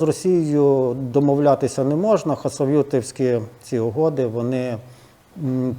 З Росією домовлятися не можна. Хасавютівські ці угоди вони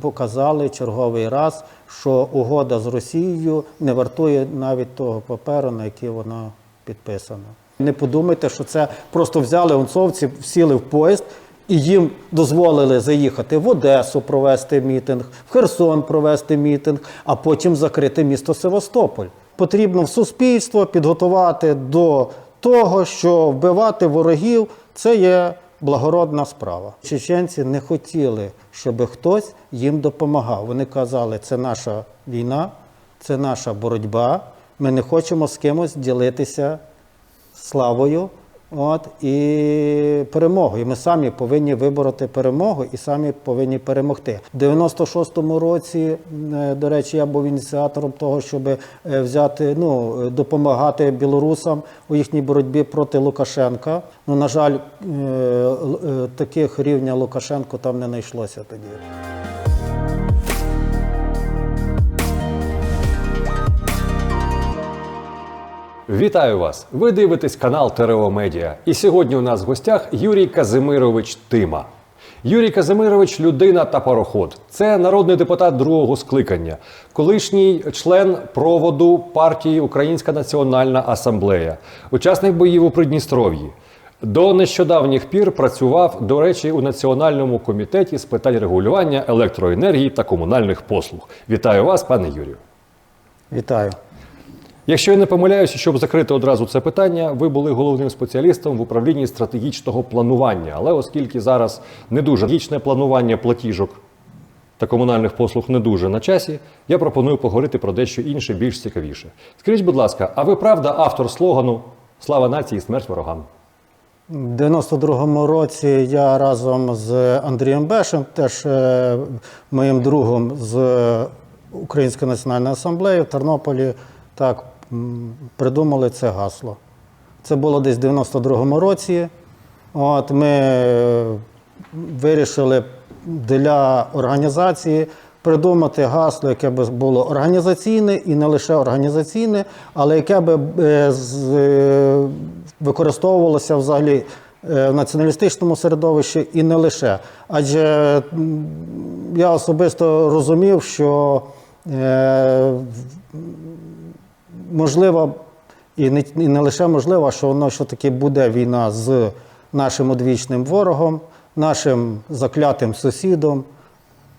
показали черговий раз, що угода з Росією не вартує навіть того паперу, на який вона підписана. Не подумайте, що це просто взяли онцовці, сіли в поїзд і їм дозволили заїхати в Одесу провести мітинг, в Херсон провести мітинг, а потім закрити місто Севастополь. Потрібно в суспільство підготувати до того, що вбивати ворогів це є благородна справа. Чеченці не хотіли, щоб хтось їм допомагав. Вони казали, це наша війна, це наша боротьба. Ми не хочемо з кимось ділитися славою от, і перемогою. Ми самі повинні вибороти перемогу і самі повинні перемогти. В 96-му році, е, до речі, я був ініціатором того, щоб е, взяти, ну, допомагати білорусам у їхній боротьбі проти Лукашенка. Ну, на жаль, е, таких рівня Лукашенко там не знайшлося тоді. Вітаю вас! Ви дивитесь канал ТРО Медіа. І сьогодні у нас в гостях Юрій Казимирович Тима. Юрій Казимирович людина та пароход. Це народний депутат другого скликання, колишній член проводу партії Українська Національна Асамблея, учасник боїв у Придністров'ї. До нещодавніх пір працював, до речі, у Національному комітеті з питань регулювання електроенергії та комунальних послуг. Вітаю вас, пане Юрію. Вітаю. Якщо я не помиляюся, щоб закрити одразу це питання, ви були головним спеціалістом в управлінні стратегічного планування. Але оскільки зараз не дуже стратегічне планування платіжок та комунальних послуг не дуже на часі, я пропоную поговорити про дещо інше, більш цікавіше. Скажіть, будь ласка, а ви правда автор слогану Слава нації, смерть ворогам? У 92-му році я разом з Андрієм Бешем, теж е, моїм другом з Української національної асамблеї в Тернополі, так придумали це гасло. Це було десь в 92-му році. От ми е, вирішили для організації придумати гасло, яке б було організаційне і не лише організаційне, але яке б е, е, використовувалося взагалі в націоналістичному середовищі і не лише. Адже я особисто розумів, що можливо, і не, і не лише можливо, що воно що таки буде війна з нашим одвічним ворогом, нашим заклятим сусідом,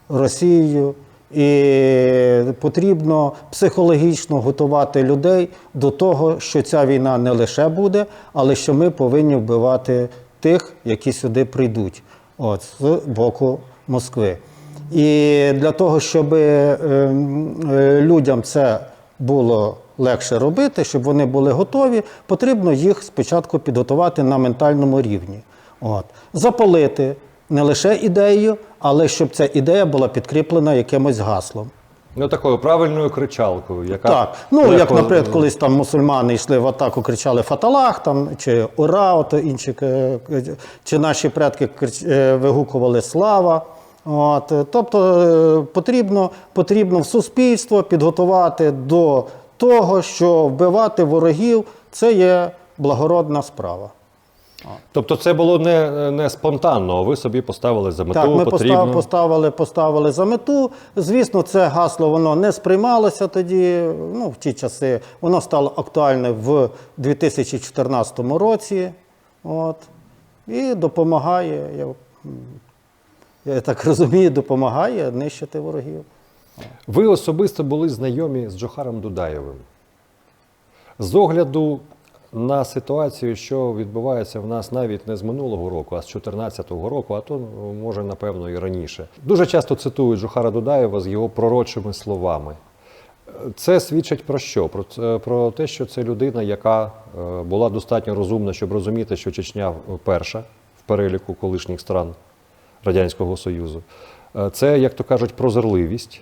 Росією. І потрібно психологічно готувати людей до того, що ця війна не лише буде, але що ми повинні вбивати тих, які сюди прийдуть, от, з боку Москви. І для того, щоб е, е, людям це було легше робити, щоб вони були готові, потрібно їх спочатку підготувати на ментальному рівні. От. Запалити не лише ідеєю, але щоб ця ідея була підкріплена якимось гаслом. Ну, такою правильною кричалкою, яка Так, ну легко- як, наприклад, колись там мусульмани йшли в атаку, кричали Фаталах там чи Ура, ото інші е, е, чи наші предки е, вигукували Слава. От, тобто потрібно, потрібно в суспільство підготувати до того, що вбивати ворогів це є благородна справа. Тобто це було не, не спонтанно, а ви собі поставили за мету Так, ми потрібно. поставили, поставили за мету. Звісно, це гасло воно не сприймалося тоді. Ну, в ті часи воно стало актуальне в 2014 році. От. І допомагає, я, я так розумію, допомагає нищити ворогів. Ви особисто були знайомі з Джохаром Дудаєвим. З огляду на ситуацію, що відбувається в нас навіть не з минулого року, а з 2014 року, а то ну, може, напевно, і раніше. Дуже часто цитують Джохара Дудаєва з його пророчими словами. Це свідчить про що? Про, про те, що це людина, яка е, була достатньо розумна, щоб розуміти, що Чечня перша в переліку колишніх стран Радянського Союзу. Е, Це, як то кажуть, прозорливість.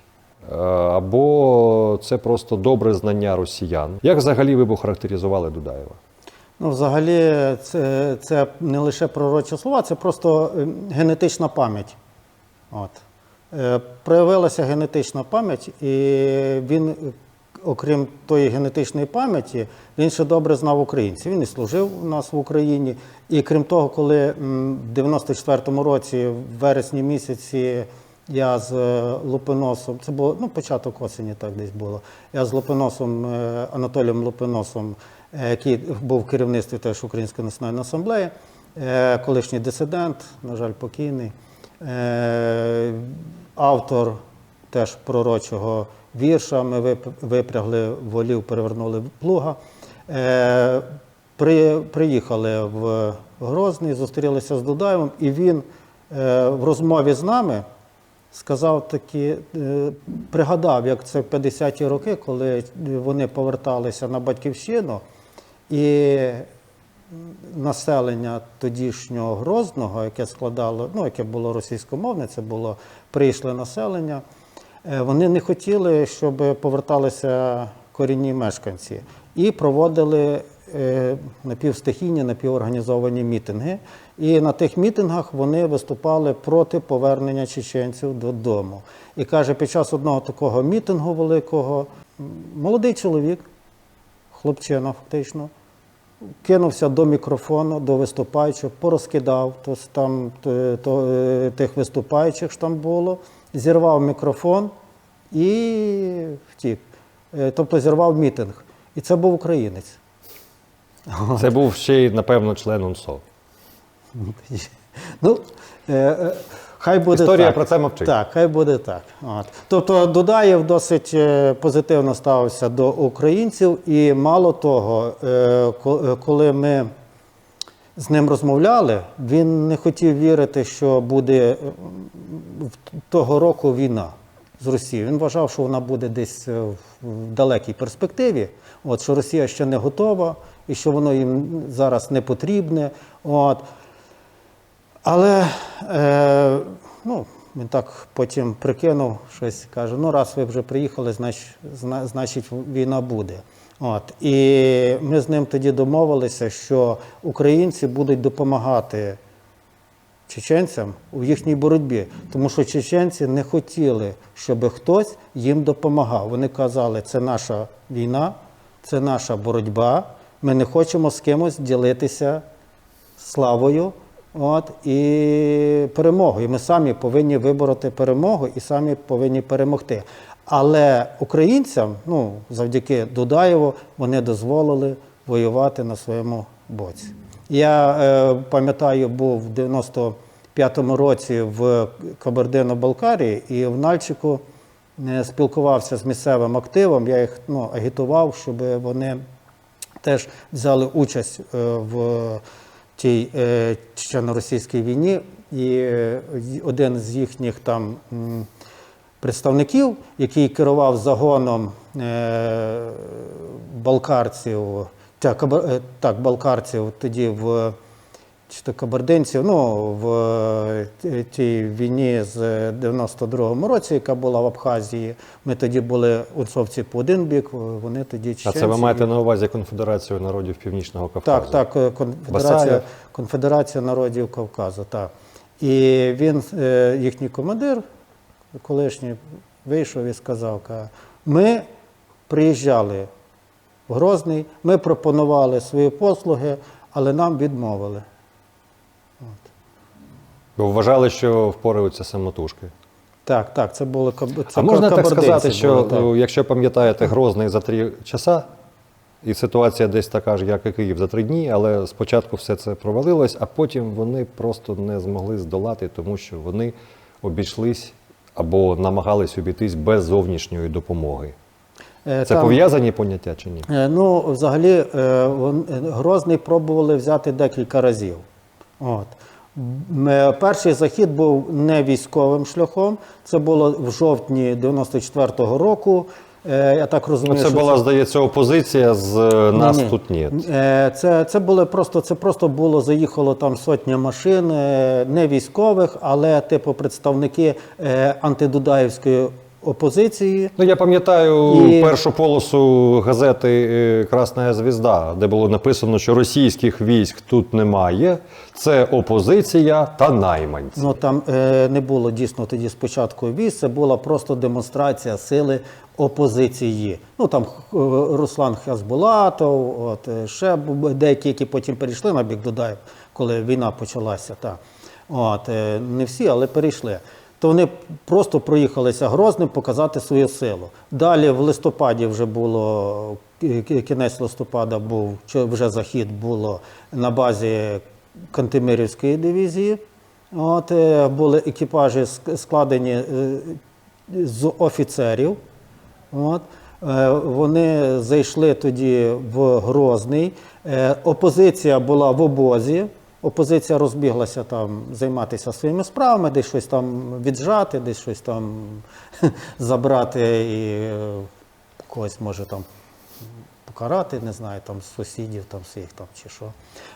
Е, Або це просто добре знання росіян. Як взагалі ви б охарактеризували Дудаєва? Ну, взагалі, це, це не лише пророчі слова, це просто е, генетична пам'ять. От. Е, Проявилася генетична пам'ять, і він окрім тої генетичної пам'яті, він ще добре знав українців. Він і служив у нас в Україні. І крім того, коли в 94-му році, в вересні місяці, я з е, Лупиносом, це було ну, початок осені, так десь було. Я з Лупиносом, е, Анатолієм Лупиносом, е, який був в керівництві теж Української національної асамблеї, колишній дисидент, на жаль, покійний, автор теж пророчого вірша. Ми вип- випрягли волів, перевернули плуга. Приїхали в Грозний, зустрілися з Дудаєвим, і він в розмові з нами сказав такі, е, пригадав, як це в 50-ті роки, коли вони поверталися на батьківщину, і населення тодішнього Грозного, яке складало, ну, яке було російськомовне, це було прийшле населення. е, Вони не хотіли, щоб поверталися корінні мешканці, і проводили напівстихійні, напіворганізовані мітинги. І на тих мітингах вони виступали проти повернення чеченців додому. І каже, під час одного такого мітингу великого молодий чоловік, хлопчина фактично, кинувся до мікрофону, до виступаючих, порозкидав то, там, то, е, тих виступаючих, що там було, зірвав мікрофон і втік. Е, Тобто зірвав мітинг. І це був українець. Це був ще й, напевно, член УНСО. Ну, е, е, хай буде Історія так. про це мовчить. Так, хай буде так. От. Тобто Дудаєв досить е, позитивно ставився до українців, і мало того, е, е, коли ми з ним розмовляли, він не хотів вірити, що буде того року війна з Росією. Він вважав, що вона буде десь в далекій перспективі, от, що Росія ще не готова і що воно їм зараз не потрібне. От. Але е, ну, він так потім прикинув щось, каже: ну, раз ви вже приїхали, значить, значить війна буде. От. І ми з ним тоді домовилися, що українці будуть допомагати чеченцям у їхній боротьбі, тому що чеченці не хотіли, щоб хтось їм допомагав. Вони казали, це наша війна, це наша боротьба. Ми не хочемо з кимось ділитися славою от, і перемогою. Ми самі повинні вибороти перемогу і самі повинні перемогти. Але українцям, ну, завдяки Дудаєву, вони дозволили воювати на своєму боці. Я е, пам'ятаю, був в 95-му році в Кабардино-Балкарії і в Нальчику е, спілкувався з місцевим активом. Я їх ну, агітував, щоб вони теж взяли участь е, в тій е, чечено-російській війні. І е, один з їхніх там представників, який керував загоном балкарців, так, балкарців тоді в чи то кабардинців, ну, в е, тій війні з 92-му році, яка була в Абхазії. Ми тоді були унцовці по один бік, вони тоді А це ви маєте на увазі Конфедерацію народів Північного Кавказу? Так, так, е, Конфедерація, Конфедерація народів Кавказу. Так. І він, е, їхній командир, колишній, вийшов і сказав, ми приїжджали в Грозний, ми пропонували свої послуги, але нам відмовили. Ви вважали, що впораються самотужки. Так, так, це було це а можна так сказати, що е, якщо пам'ятаєте Грозний за три часа, і ситуація десь така ж, як і Київ за три дні, але спочатку все це провалилось, а потім вони просто не змогли здолати, тому що вони обійшлись або намагались обійтись без зовнішньої допомоги. Е, Це там- пов'язані поняття чи ні? Е, Ну, взагалі, е, Грозний пробували взяти декілька разів. От. Е, Перший захід був не військовим шляхом. Це було в жовтні 94-го року. Е, Я так розумію, це що була, здається, опозиція з е, нас Ні-ні. тут ні. Це, це було просто, це просто було заїхало там сотня машин, не військових, але типу представники антидудаївської опозиції. Ну, я пам'ятаю І- першу полосу газети е, Красна Звізда, де було написано, що російських військ тут немає. Це опозиція та найманці. Ну там е, не було дійсно тоді спочатку військ, це була просто демонстрація сили опозиції. Ну там е, Руслан Хазбулатов, от е, ще деякі, які потім перейшли на бік Дудаєв, коли війна почалася. Та. От, е, не всі, але перейшли. То вони просто проїхалися Грозним показати свою силу. Далі в листопаді вже було кі- кі- кінець листопада був чи вже захід було на базі Кантемирівської дивізії. От, е, були екіпажі складені е, з офіцерів. От. Е, Вони зайшли тоді в Грозний. Опозиція була в обозі. Опозиція розбіглася там займатися своїми справами, десь щось там віджати, десь щось там забрати і е, когось може там покарати, не знаю, там сусідів там своїх там чи що.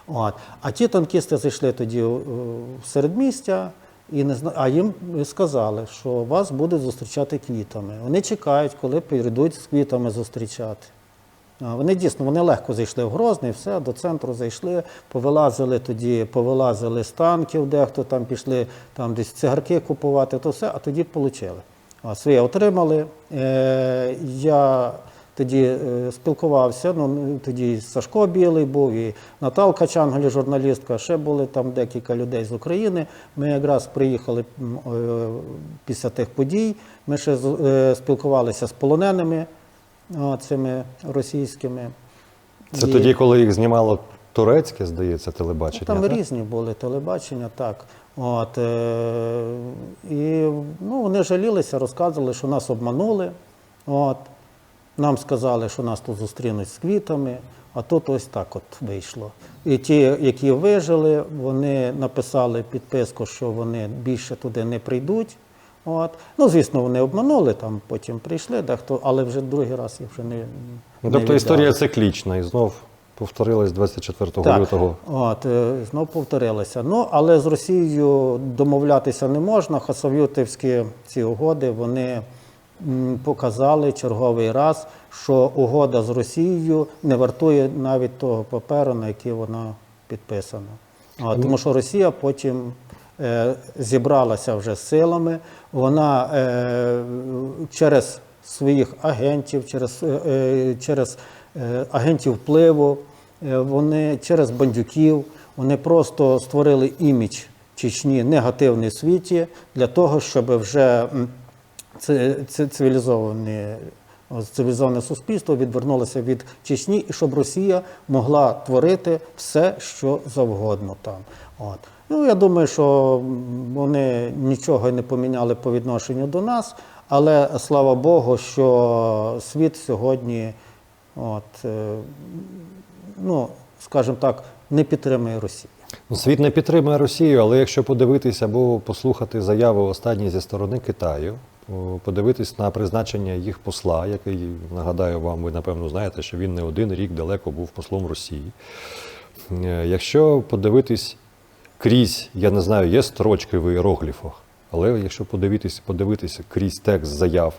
От. А ті танкісти зайшли тоді е, в середмістя, і не зна... а їм сказали, що вас будуть зустрічати квітами. Вони чекають, коли прийдуть з квітами зустрічати. Вони дійсно вони легко зайшли в Грозний, все, до центру зайшли, повилазили тоді, повилазили з танків, дехто там пішли там десь цигарки купувати, то все, а тоді отримали. А своє отримали. Е, я тоді е, спілкувався, ну тоді Сашко Білий був, і Наталка Чангелі, журналістка, ще були там декілька людей з України. Ми якраз приїхали е, після тих подій. Ми ще е, спілкувалися з полоненими цими російськими. Це тоді, коли їх знімало турецьке, здається, телебачення. там так? різні були телебачення, так. От, е, і ну, вони жалілися, розказували, що нас обманули. От, нам сказали, що нас тут зустрінуть з квітами, а тут ось так от вийшло. І ті, які вижили, вони написали підписку, що вони більше туди не прийдуть. От. Ну, звісно, вони обманули, там потім прийшли, дехто, але вже другий раз їх вже не. Ну, не тобто віддали. історія циклічна і знов повторилась 24 Так, лютого. От, е, знов повторилися. Ну, але з Росією домовлятися не можна. Хасавютівські ці угоди вони м, показали черговий раз, що угода з Росією не вартує навіть того паперу, на який вона підписана. От, тому що Росія потім зібралася вже силами, вона е, через своїх агентів, через, е, е, через е, агентів впливу, е, вони через бандюків, вони просто створили імідж Чечні негативний світі для того, щоб вже цивілізоване, цивілізоване суспільство відвернулося від Чечні, і щоб Росія могла творити все, що завгодно там. От. Ну, я думаю, що вони нічого не поміняли по відношенню до нас, але слава Богу, що світ сьогодні, от, е, ну, скажімо так, не підтримує Росію. Ну, Світ не підтримує Росію, але якщо подивитися або послухати заяви останні зі сторони Китаю, подивитись на призначення їх посла, який нагадаю вам, ви напевно знаєте, що він не один рік далеко був послом Росії. Е, Якщо подивитись крізь, я не знаю, є строчки в іерогліфах, але якщо подивитись, подивитися крізь текст заяв,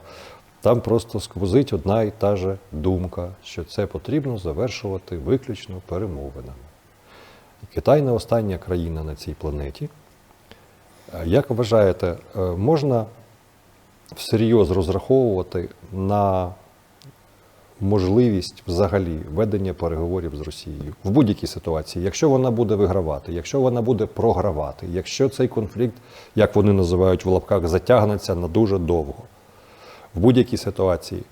там просто сквозить одна і та же думка, що це потрібно завершувати виключно перемовинами. Китай не остання країна на цій планеті. Е, Як вважаєте, е, можна всерйоз розраховувати на можливість взагалі ведення переговорів з Росією в будь-якій ситуації, якщо вона буде вигравати, якщо вона буде програвати, якщо цей конфлікт, як вони називають в лапках, затягнеться на дуже довго. В будь-якій ситуації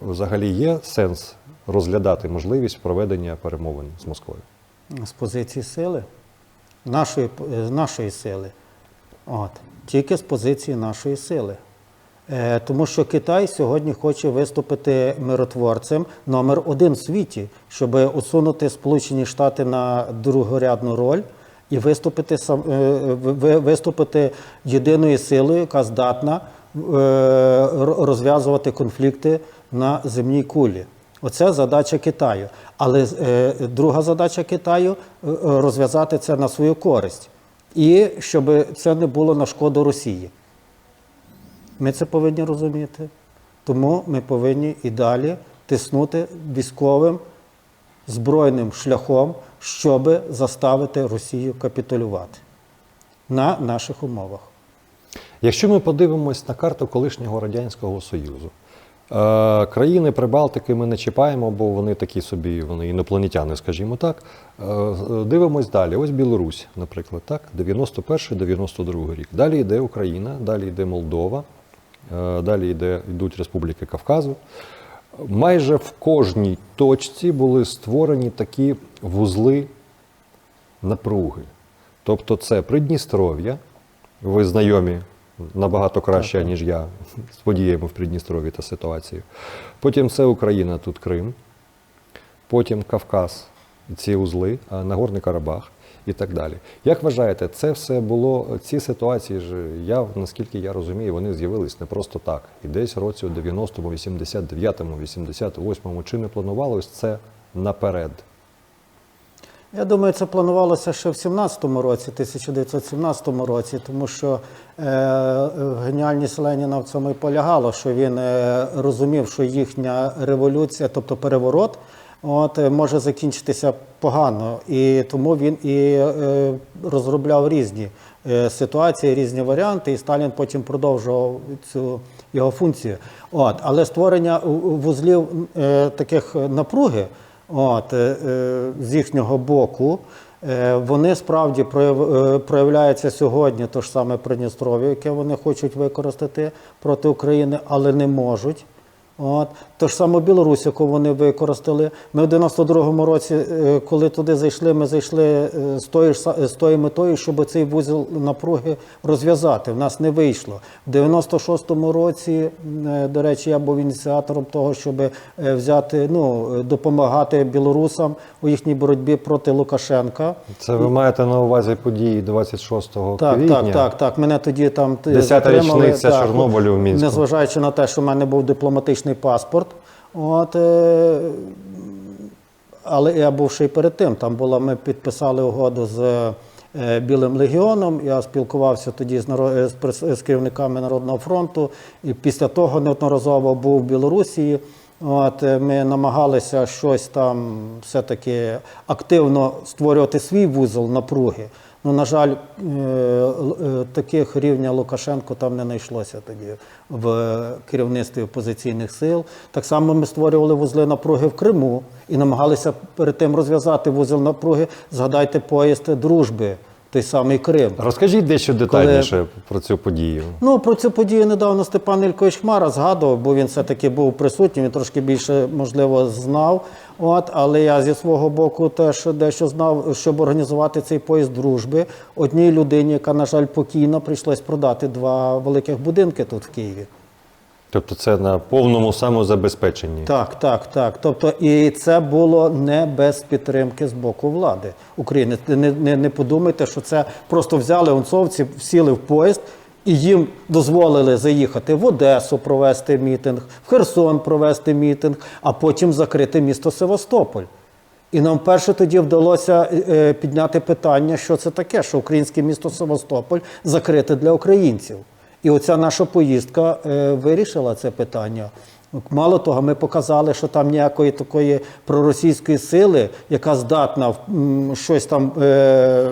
взагалі є сенс розглядати можливість проведення перемовин з Москвою? з позиції сили, нашої, нашої сили. От. Тільки з позиції нашої сили. Е, тому що Китай сьогодні хоче виступити миротворцем номер один в світі, щоб усунути Сполучені Штати на другорядну роль і виступити, е, виступити єдиною силою, яка здатна е, розв'язувати конфлікти на земній кулі. Оце задача Китаю. Але друга задача Китаю розв'язати це на свою користь. І щоб це не було на шкоду Росії. Ми це повинні розуміти. Тому ми повинні і далі тиснути військовим збройним шляхом, щоб заставити Росію капітулювати на наших умовах. Якщо ми подивимось на карту колишнього Радянського Союзу, е, країни Прибалтики ми не чіпаємо, бо вони такі собі, вони інопланетяни, скажімо так. Е, дивимось далі. Ось Білорусь, наприклад, так, 91-92 рік. Далі йде Україна, далі йде Молдова, далі йде, йдуть Республіки Кавказу. Майже в кожній точці були створені такі вузли напруги. Тобто це Придністров'я, ви знайомі набагато краще, ніж я з подіями в Придністров'ї та ситуацією. Потім це Україна, тут Крим, потім Кавказ, ці узли, а Нагорний Карабах і так далі. Як вважаєте, це все було, ці ситуації ж, я, наскільки я розумію, вони з'явились не просто так. І десь році у 90-му, 89-му, 88-му, чи не планувалось це наперед? Я думаю, це планувалося ще в 17-му році, 1917 році, тому що е, геніальність Леніна в цьому і полягало, що він е, розумів, що їхня революція, тобто переворот, от, е, може закінчитися погано. І тому він і е, розробляв різні е, ситуації, різні варіанти, і Сталін потім продовжував цю його функцію. От, але створення вузлів таких напруги. От, з їхнього боку, вони справді прояв- проявляються сьогодні, то ж саме Придністров'я, яке вони хочуть використати проти України, але не можуть. От. То ж саме Білорусь, яку вони використали. Ми в 92-му році, е, коли туди зайшли, ми зайшли е, з тою, ж з тою метою, щоб цей вузол напруги розв'язати. В нас не вийшло. В 96-му році, е, до речі, я був ініціатором того, щоб взяти, ну, допомагати білорусам у їхній боротьбі проти Лукашенка. Це ви маєте на увазі події 26 Так, квітня? так, так, так. Мене тоді там Десята річниця Чорнобилю в Мінську. Незважаючи на те, що в мене був дипломатичний паспорт. От, е, але я був ще й перед тим. Там була, ми підписали угоду з е, Білим легіоном. Я спілкувався тоді з, наро- е, з, керівниками Народного фронту. І після того неодноразово був в Білорусі. От, ми намагалися щось там все-таки активно створювати свій вузол напруги. Ну, на жаль, е, е, таких рівня Лукашенко там не знайшлося тоді в керівництві опозиційних сил. Так само ми створювали вузли напруги в Криму і намагалися перед тим розв'язати вузол напруги. Згадайте поїзд дружби, той самий Крим. Розкажіть дещо детальніше про цю подію. Ну, про цю подію недавно Степан Ількович Хмара згадував, бо він все-таки був присутній, він трошки більше, можливо, знав. От, але я зі свого боку теж дещо знав, щоб організувати цей поїзд дружби. Одній людині, яка, на жаль, покійна, прийшлось продати два великих будинки тут в Києві. Тобто це на повному самозабезпеченні. Так, так, так. Тобто, і це було не без підтримки з боку влади України. Не, не, не подумайте, що це просто взяли онцовці, сіли в поїзд і їм дозволили заїхати в Одесу провести мітинг, в Херсон провести мітинг, а потім закрити місто Севастополь. І нам вперше тоді вдалося е, підняти питання, що це таке, що українське місто Севастополь закрите для українців. І оця наша поїздка е, вирішила це питання. Мало того, ми показали, що там ніякої такої проросійської сили, яка здатна щось там е,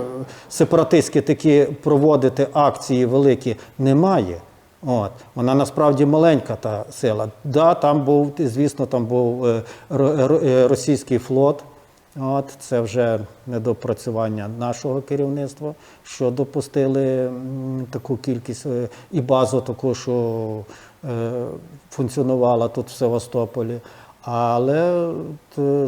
сепаратистські такі проводити акції великі, немає. От. Вона насправді маленька та сила. Да, там був, звісно, там був е, е, російський флот. От, це вже недопрацювання нашого керівництва, що допустили таку кількість е, і базу таку, що е, функціонувала тут в Севастополі. Але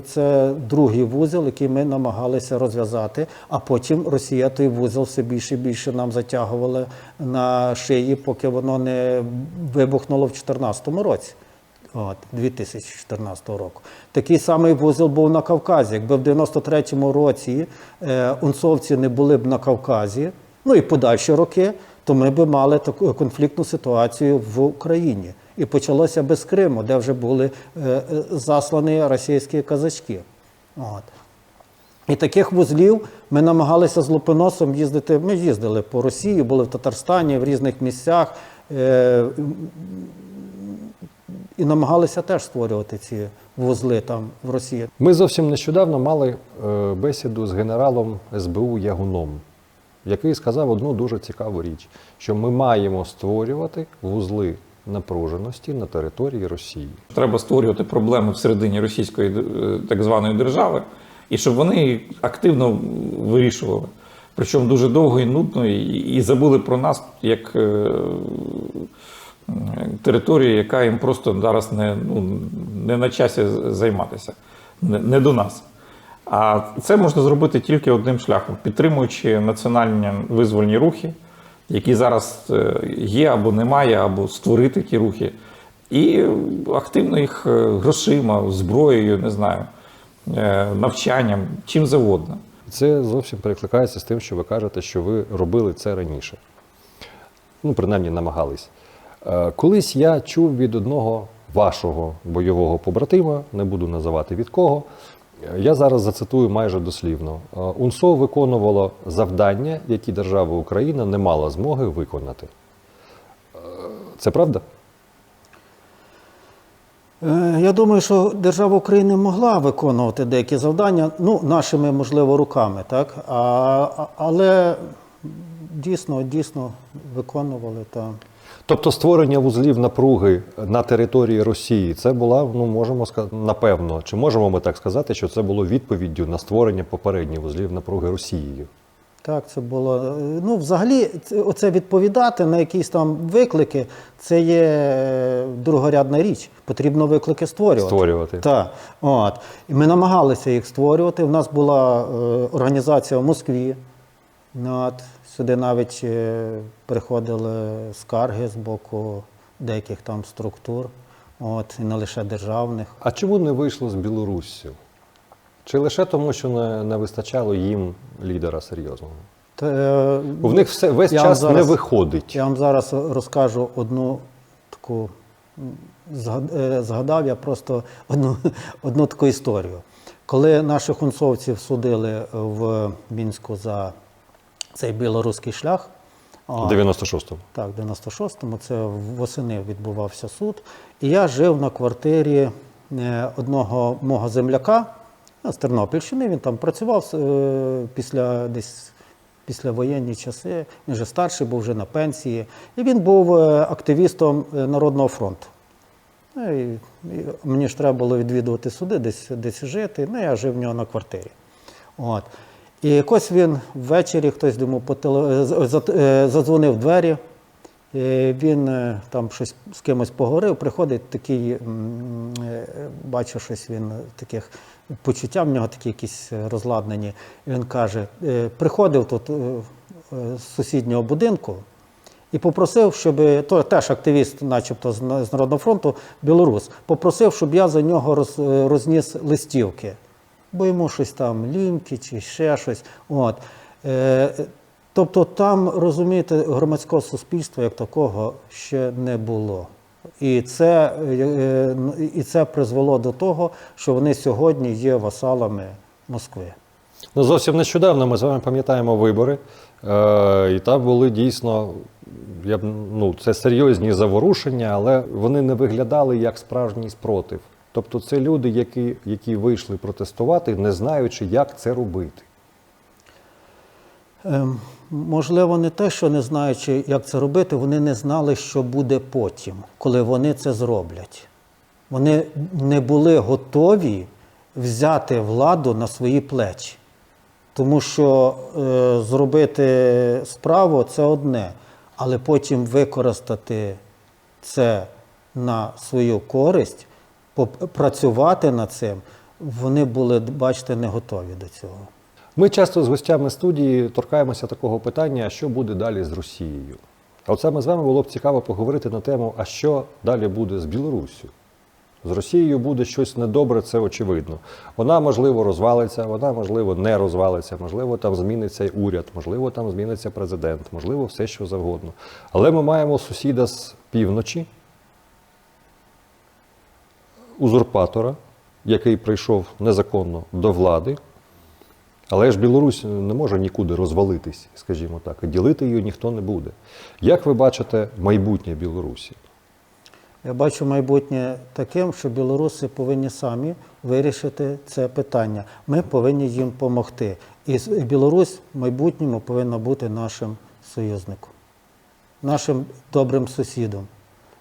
це другий вузол, який ми намагалися розв'язати, а потім Росія той вузол все більше і більше нам затягувала на шиї, поки воно не вибухнуло в 2014 році. От, 2014 року. Такий самий вузол був на Кавказі. Якби в 93-му році е, унцовці не були б на Кавказі, ну і подальші роки, то ми б мали таку конфліктну ситуацію в Україні. І почалося би з Криму, де вже були е, е, заслані російські казачки. От. І таких вузлів ми намагалися з Лупиносом їздити. Ми їздили по Росії, були в Татарстані, в різних місцях. е, і намагалися теж створювати ці вузли там в Росії. Ми зовсім нещодавно мали е, бесіду з генералом СБУ Ягуном, який сказав одну дуже цікаву річ: що ми маємо створювати вузли напруженості на території Росії. Треба створювати проблеми всередині російської е, так званої держави, і щоб вони їх активно вирішували. Причому дуже довго і нудно, і, і забули про нас як територію, яка їм просто зараз не, ну, не на часі займатися, не, не до нас. А це можна зробити тільки одним шляхом, підтримуючи національні визвольні рухи, які зараз е, є або немає, або створити ті рухи, і активно їх е, грошима, зброєю, не знаю, е, навчанням, чим завгодно. Це зовсім перекликається з тим, що ви кажете, що ви робили це раніше. Ну, принаймні, намагались. Е, Колись я чув від одного вашого бойового побратима, не буду називати від кого. е, Я зараз зацитую майже дослівно. Е, УНСО виконувало завдання, які держава Україна не мала змоги виконати. Це правда? Я думаю, що держава України могла виконувати деякі завдання, ну, нашими, можливо, руками, так? А- але дійсно, дійсно виконували там. Тобто створення вузлів напруги на території Росії це була, ну можемо сказати, напевно, чи можемо ми так сказати, що це було відповіддю на створення попередніх вузлів напруги Росією? Так, це було. е, Ну, взагалі, оце відповідати на якісь там виклики, це є е, другорядна річ. Потрібно виклики створювати. Створювати. Так. От. І ми намагалися їх створювати. У нас була е, організація в Москві. Ну, От. Сюди навіть е, приходили скарги з боку деяких там структур, от, і не лише державних. А чому не вийшло з Білоруссю? Чи лише тому, що не, не вистачало їм лідера серйозного? Та, е, У них все весь час не виходить. Я вам зараз розкажу одну таку е, згадав я просто одну, одну таку історію. Коли наших унцовців судили в Мінську за цей білоруський шлях, У 96-му. так, в 96-му, це восени відбувався суд. І я жив на квартирі е, одного мого земляка ну, з Тернопільщини. Він там працював е, після десь. Після воєнні часи він вже старший, був вже на пенсії, і він був е, активістом Народного фронту. Ну, і, і мені ж треба було відвідувати суди, десь, десь жити. Ну, я жив в нього на квартирі. От. І якось він ввечері хтось йому по теле... за- е, задзвонив двері. Е, Він е, там щось з кимось поговорив, приходить такий, е, бачу, щось він е, таких почуття в нього такі якісь е, розладнені. Він каже: е, приходив тут е, е, з сусіднього будинку і попросив, щоб то теж активіст, начебто з Народного фронту, білорус, попросив, щоб я за нього роз, е, розніс листівки, бо йому щось там ліньки чи ще щось. От. Е, тобто там, розумієте, громадського суспільства як такого ще не було. І це, е, е, і це призвело до того, що вони сьогодні є васалами Москви. Ну, зовсім нещодавно ми з вами пам'ятаємо вибори, е, і там були дійсно, я ну, це серйозні заворушення, але вони не виглядали як справжній спротив. Тобто це люди, які, які вийшли протестувати, не знаючи, як це робити. Ем, Можливо, не те, що не знаючи, як це робити, вони не знали, що буде потім, коли вони це зроблять. Вони не були готові взяти владу на свої плечі. Тому що е, зробити справу це одне, але потім використати це на свою користь, працювати над цим, вони були, бачите, не готові до цього. Ми часто з гостями студії торкаємося такого питання, що буде далі з Росією. А от саме з вами було б цікаво поговорити на тему, а що далі буде з Білоруссю. З Росією буде щось недобре, це очевидно. Вона, можливо, розвалиться, вона, можливо, не розвалиться, можливо, там зміниться уряд, можливо, там зміниться президент, можливо, все що завгодно. Але ми маємо сусіда з півночі, узурпатора, який прийшов незаконно до влади, Але ж Білорусь не може нікуди розвалитись, скажімо так, і ділити її ніхто не буде. Як ви бачите майбутнє Білорусі? Я бачу майбутнє таким, що білоруси повинні самі вирішити це питання. Ми повинні їм допомогти. І Білорусь в майбутньому повинна бути нашим союзником, нашим добрим сусідом.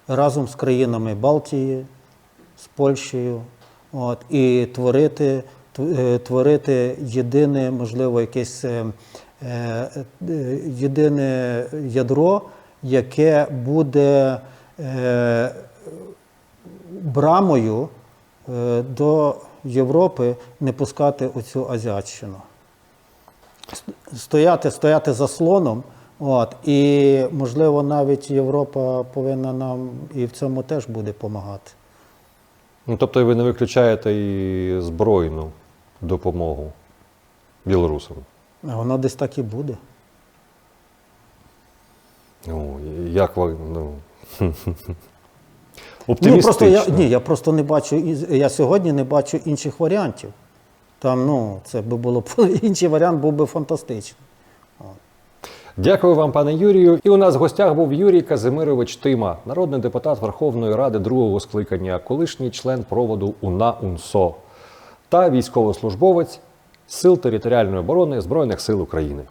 Разом з країнами Балтії, з Польщею. От, і творити, е, творити єдине, можливо, якесь е, е, єдине ядро, яке буде брамою до Європи не пускати оцю азіатщину. Стояти, стояти заслоном. От, і, можливо, навіть Європа повинна нам і в цьому теж буде допомагати. Ну, тобто ви не виключаєте і збройну допомогу білорусам? А воно десь так і буде. Ну, як ви. Ну, Ну, просто я, ні, я просто не бачу, я сьогодні не бачу інших варіантів. Там, ну, це би було інший варіант був би фантастичний. Дякую вам, пане Юрію. І у нас в гостях був Юрій Казимирович Тима, народний депутат Верховної Ради другого скликання, колишній член проводу УНА УНСО та військовослужбовець Сил територіальної оборони Збройних сил України.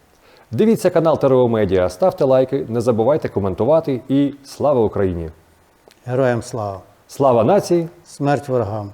Дивіться канал ТРО Медіа, ставте лайки, не забувайте коментувати і слава Україні! Героям слава! Слава нації! Смерть ворогам!